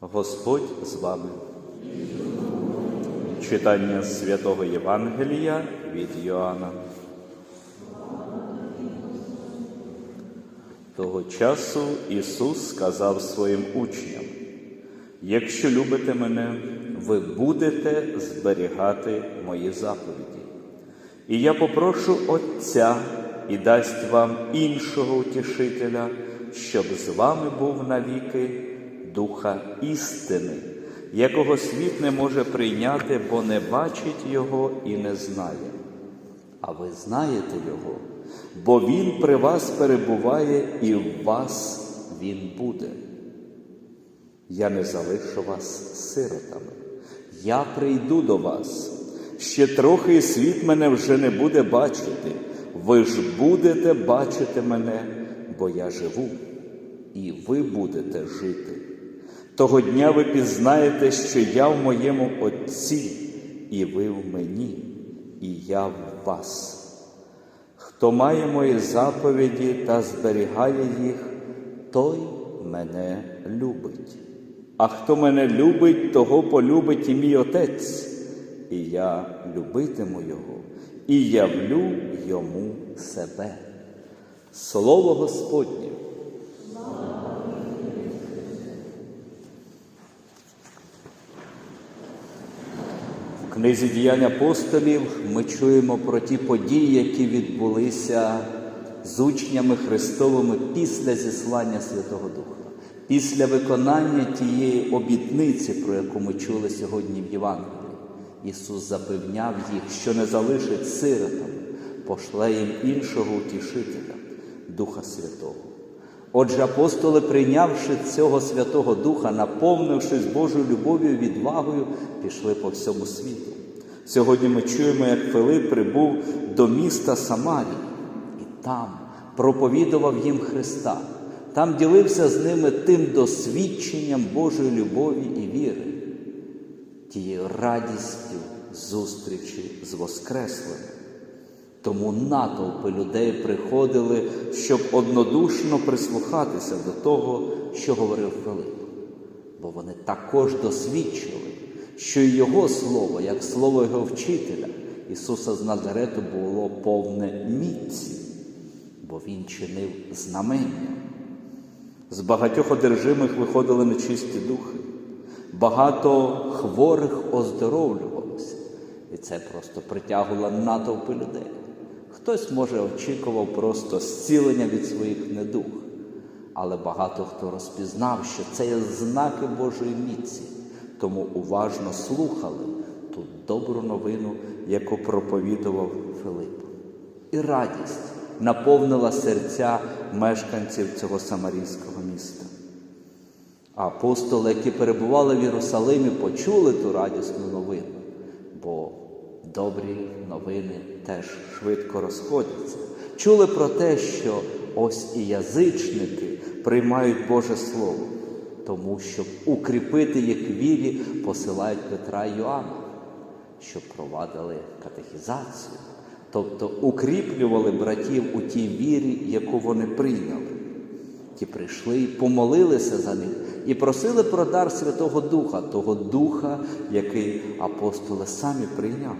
Господь з вами. Читання святого Євангелія від Йоанна. Того часу Ісус сказав своїм учням: Якщо любите мене, ви будете зберігати мої заповіді. І я попрошу Отця і дасть вам іншого утішителя, щоб з вами був навіки Духа істини, якого світ не може прийняти, бо не бачить Його і не знає. А ви знаєте Його, бо Він при вас перебуває і в вас Він буде. Я не залишу вас сиротами. Я прийду до вас. Ще трохи світ мене вже не буде бачити. Ви ж будете бачити мене, бо я живу, і ви будете жити. Того дня ви пізнаєте, що я в моєму Отці, і ви в мені, і я в вас. Хто має мої заповіді та зберігає їх, той мене любить. А хто мене любить, того полюбить і мій Отець, і я любитиму Його, і явлю йому себе. Слово Господнє. Книзі діянь апостолів ми чуємо про ті події, які відбулися з учнями Христовими після зіслання Святого Духа, після виконання тієї обітниці, про яку ми чули сьогодні в Євангелії. Ісус запевняв їх, що не залишить сиротам, пошле їм іншого утішителя, Духа Святого. Отже, апостоли, прийнявши цього Святого Духа, наповнившись Божою любов'ю і відвагою, пішли по всьому світу. Сьогодні ми чуємо, як Филип прибув до міста Самарії і там проповідував їм Христа, там ділився з ними тим досвідченням Божої любові і віри, тією радістю зустрічі з Воскреслим. Тому натовпи людей приходили, щоб однодушно прислухатися до того, що говорив Филип. Бо вони також досвідчили, що і Його слово, як слово Його вчителя, Ісуса з Назарету було повне міці, бо Він чинив знамення. З багатьох одержимих виходили нечисті духи, багато хворих оздоровлювалося, і це просто притягувало натовпи людей. Хтось, може, очікував просто зцілення від своїх недуг, але багато хто розпізнав, що це є знаки Божої міці, тому уважно слухали ту добру новину, яку проповідував Филип. І радість наповнила серця мешканців цього самарійського міста. А апостоли, які перебували в Єрусалимі, почули ту радісну новину, бо добрі новини теж швидко розходяться. Чули про те, що ось і язичники приймають Боже Слово, тому щоб укріпити їх вірі, посилають Петра і Йоанна, щоб провадили катехізацію, тобто укріплювали братів у тій вірі, яку вони прийняли. Ті прийшли і помолилися за них і просили про дар Святого Духа, того Духа, який апостоли самі прийняли.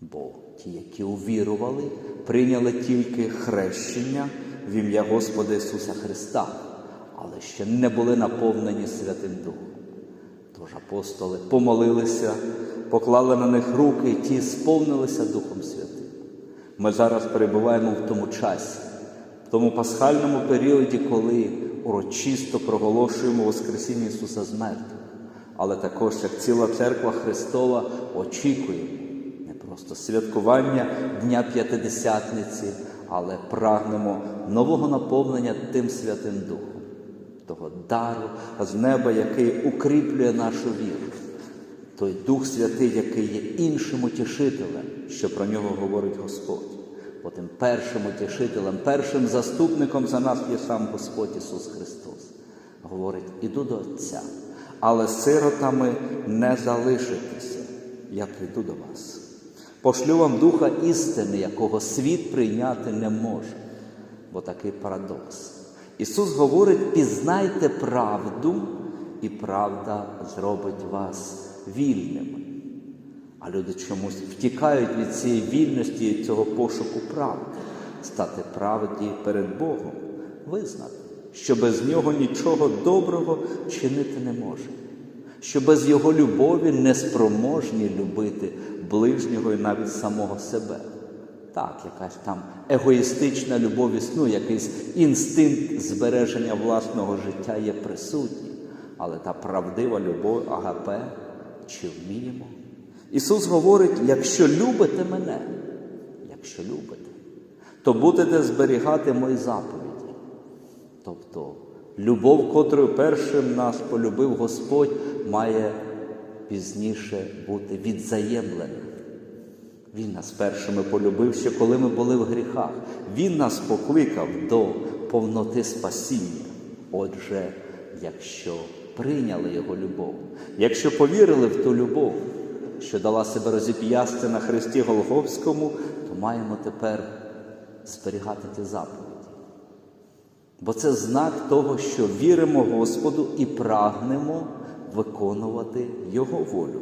Бо ті, які увірували, прийняли тільки хрещення в ім'я Господа Ісуса Христа, але ще не були наповнені Святим Духом. Тож апостоли помолилися, поклали на них руки, і ті сповнилися Духом Святим. Ми зараз перебуваємо в тому часі, в тому пасхальному періоді, коли урочисто проголошуємо Воскресіння Ісуса з мертвих, але також, як ціла церква Христова, очікуємо не просто святкування Дня П'ятидесятниці, але прагнемо нового наповнення тим Святим Духом, того дару з неба, який укріплює нашу віру. Той Дух Святий, який є іншим утішителем, що про нього говорить Господь. Бо першим утішителем, першим заступником за нас є сам Господь Ісус Христос. Говорить, іду до Отця, але сиротами не залишитеся. Я прийду до вас. Пошлю вам Духа істини, якого світ прийняти не може. Бо такий парадокс. Ісус говорить: пізнайте правду, і правда зробить вас вільними. А люди чомусь втікають від цієї вільності, від цього пошуку правди, стати правді перед Богом, визнати, що без нього нічого доброго чинити не може, що без Його любові не спроможні любити ближнього і навіть самого себе. Так, якась там егоїстична любов існує, якийсь інстинкт збереження власного життя є присутній, але та правдива любов агапе, чи вміємо? Ісус говорить: якщо любите мене, якщо любите, то будете зберігати мої заповіді. Тобто любов, котрою першим нас полюбив Господь, має пізніше бути відзаємленим. Він нас першими полюбив ще коли ми були в гріхах. Він нас покликав до повноти спасіння. Отже, якщо прийняли Його любов, якщо повірили в ту любов, що дала себе розіп'ясти на Христі Голгофському, то маємо тепер зберігати ті заповіді. Бо це знак того, що віримо Господу і прагнемо виконувати Його волю.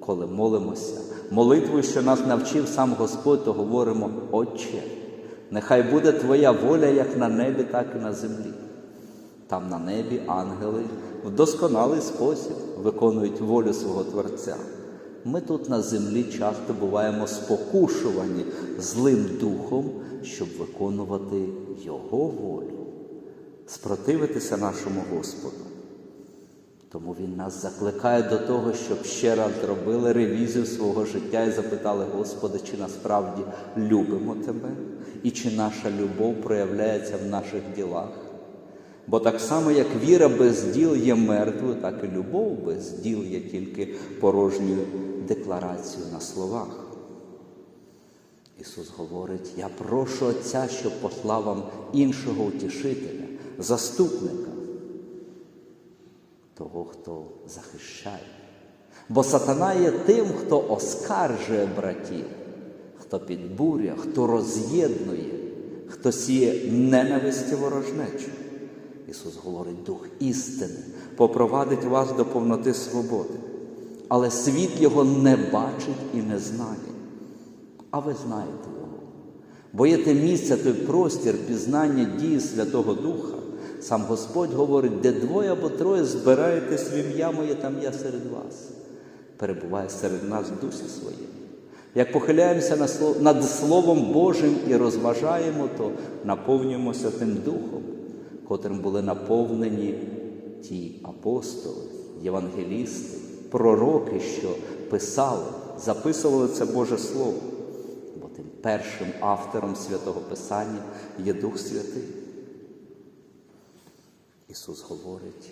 Коли молимося, молитвою, що нас навчив сам Господь, то говоримо, Отче, нехай буде Твоя воля як на небі, так і на землі. Там на небі ангели в досконалий спосіб виконують волю свого Творця. Ми тут на землі часто буваємо спокушувані злим духом, щоб виконувати Його волю, спротивитися нашому Господу. Тому Він нас закликає до того, щоб ще раз зробили ревізію свого життя і запитали, Господи, чи насправді любимо Тебе, і чи наша любов проявляється в наших ділах. Бо так само, як віра без діл є мертвою, так і любов без діл є тільки порожньою декларацією на словах. Ісус говорить: Я прошу Отця, щоб послав вам іншого утішителя, заступника, того, хто захищає. Бо сатана є тим, хто оскаржує братів, хто підбурює, хто роз'єднує, хто сіє ненависті ворожнечу. Ісус говорить, Дух істини попровадить вас до повноти свободи, але світ Його не бачить і не знає. А ви знаєте Його. Бо є те місце, той простір пізнання дії Святого Духа. Сам Господь говорить, де двоє або троє збираєтесь в ім'я моє, там я серед вас. Перебуває серед нас в дусі своєму. Як похиляємося над Словом Божим і розважаємо, то наповнюємося тим Духом, котрим були наповнені ті апостоли, євангелісти, пророки, що писали, записували це Боже Слово. Бо тим першим автором святого Писання є Дух Святий. Ісус говорить,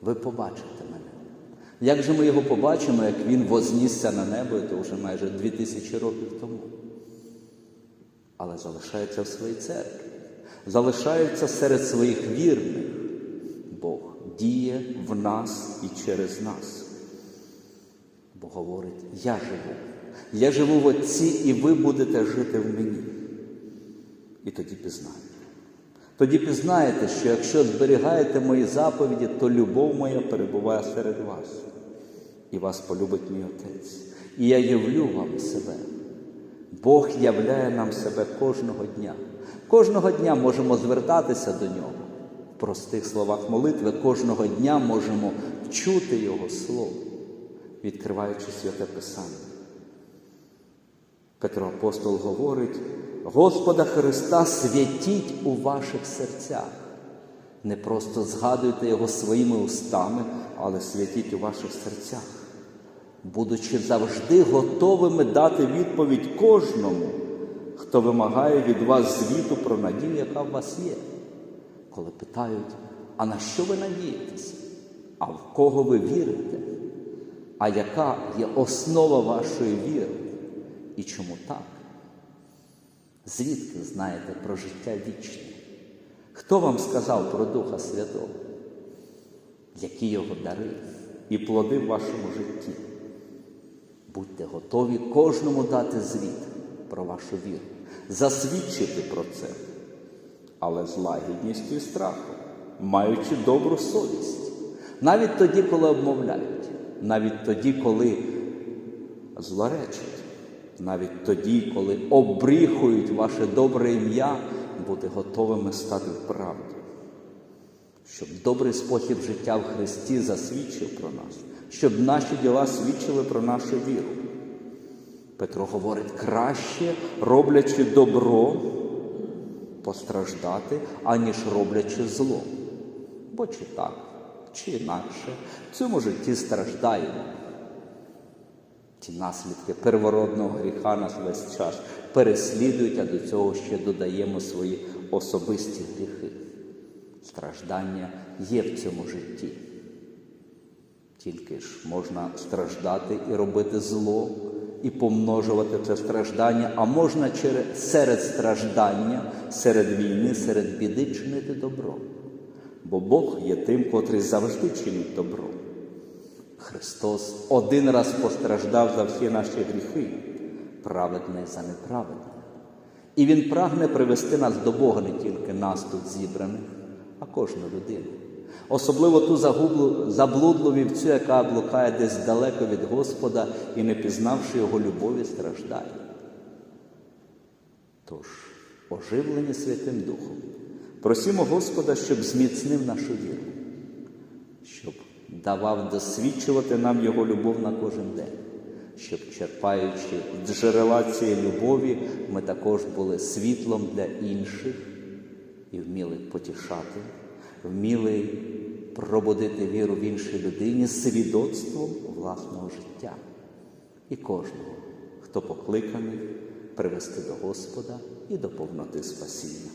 ви побачите мене. Як же ми його побачимо, як Він вознісся на небо, то вже майже дві тисячі років тому. Але залишається в своїй церкві, залишається серед своїх вірних. Бог діє в нас і через нас. Бо говорить, я живу. Я живу в Отці, і ви будете жити в мені. І тоді пізнаєте. Тоді пізнаєте, що якщо зберігаєте мої заповіді, то любов моя перебуває серед вас, і вас полюбить мій Отець. І я явлю вам себе. Бог являє нам себе кожного дня. Кожного дня можемо звертатися до нього. В простих словах молитви кожного дня можемо вчути Його Слово, відкриваючи святе Писання. Петро Апостол говорить, Господа Христа святіть у ваших серцях. Не просто згадуйте Його своїми устами, але святіть у ваших серцях, будучи завжди готовими дати відповідь кожному, хто вимагає від вас звіту про надію, яка в вас є. Коли питають, а на що ви надієтеся? А в кого ви вірите? А яка є основа вашої віри? І чому так? Звідки знаєте про життя вічне? Хто вам сказав про Духа Святого? Які його дари і плоди в вашому житті? Будьте готові кожному дати звіт про вашу віру, засвідчити про це, але з лагідністю і страхом. маючи добру совість. Навіть тоді, коли обмовляють, навіть тоді, коли злоречать, навіть тоді, коли обріхують ваше добре ім'я, бути готовими стати в правді, щоб добрий спосіб життя в Христі засвідчив про нас, щоб наші діла свідчили про нашу віру. Петро говорить, краще, роблячи добро, постраждати, аніж роблячи зло. Бо чи так, чи інакше, в цьому житті страждаємо. Ті наслідки первородного гріха нас весь час переслідують, а до цього ще додаємо свої особисті гріхи. Страждання є в цьому житті. Тільки ж можна страждати і робити зло, і помножувати це страждання, а можна через, серед страждання, серед війни, серед біди чинити добро. Бо Бог є тим, котрий завжди чинить добро. Христос один раз постраждав за всі наші гріхи, праведний за неправедне. І Він прагне привести нас до Бога не тільки нас тут зібраних, а кожну людину. Особливо ту загублу, заблудлу вівцю, яка блукає десь далеко від Господа і, не пізнавши Його любові, страждає. Тож, оживлені Святим Духом, просімо Господа, щоб зміцнив нашу віру, щоб давав досвідчувати нам Його любов на кожен день, щоб, черпаючи джерела цієї любові, ми також були світлом для інших і вміли потішати, вміли пробудити віру в іншій людині свідоцтвом власного життя і кожного, хто покликаний привести до Господа і до повноти спасіння.